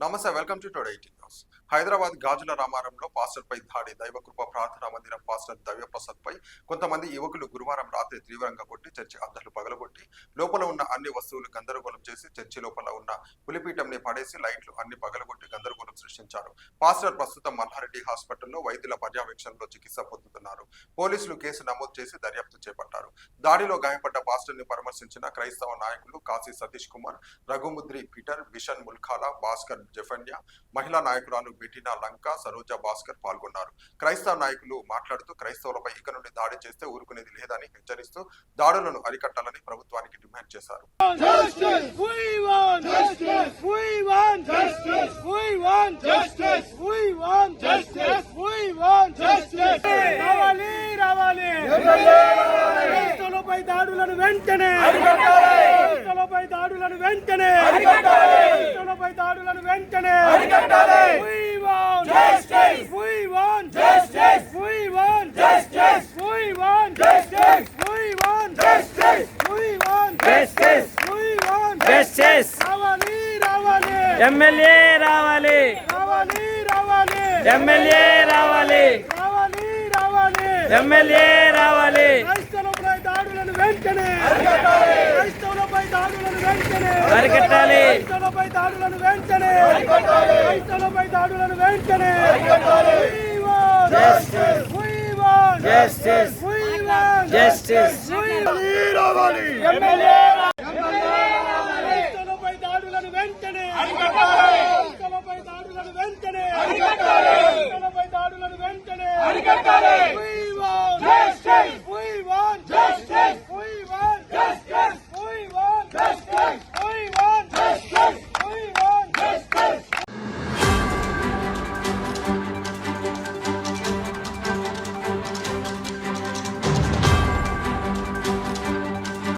Namaste, welcome to Today 18 News. Hyderabad గాజుల రామారంలో pastor పై దాడి దైవకృప ప్రార్థనా మందిరం పాస్టర్ దైవప్రసాద్ పై కొంతమంది యువకులు గురువారం రాత్రి తీవ్రంగా కొట్టి చర్చి అద్దలు పగలగొట్టి లోపల ఉన్న అన్ని వస్తువులు గందరగోళం చేసి చర్చి లోపల ఉన్న పులిపీఠంని పడేసి లైట్లు అన్ని పగలగొట్టి గందరగోళం సృష్టించారు. పాస్టర్ ప్రస్తుతం మల్లారెడ్డి హాస్పిటల్లో వైద్యుల పర్యవేక్షణలో చికిత్స పొందుతున్నారు. పోలీసులు కేసు నమోదు చేసి దర్యాప్తు చేపట్టారు. దాడిలో గాయపడ్డ పాస్టర్ని పరామర్శించిన క్రైస్తవ నాయకులు కాశీ సతీష్ కుమార్ రఘుముద్రి పీటర్ విషన్ ముల్ఖాలా భాస్కర్ జఫన్యా మహిళా నాయకురాలు బెటినా లంక సరోజ భాస్కర్ పాల్గొన్నారు. క్రైస్తవ నాయకులు మాట్లాడుతూ క్రైస్తవులపై ఇక నుండి దాడి చేస్తే ఊరుకునేది లేదని హెచ్చరిస్తూ దాడులను అరికట్టాలని ప్రభుత్వానికి డిమాండ్ చేశారు! రావాలి రావాలి! క్రైస్తవులపై దాడులను వెంటనే! క్రైస్తవులపై దాడులను వెంటనే! ఎమ్మెల్యే రావాలి. ఎమ్మెల్యే రావాలి. ఎమ్మెల్యే రావాలి. అరికట్టాలి. క్రైస్తవులపై దాడులను వెంటనే. క్రైస్తవులపై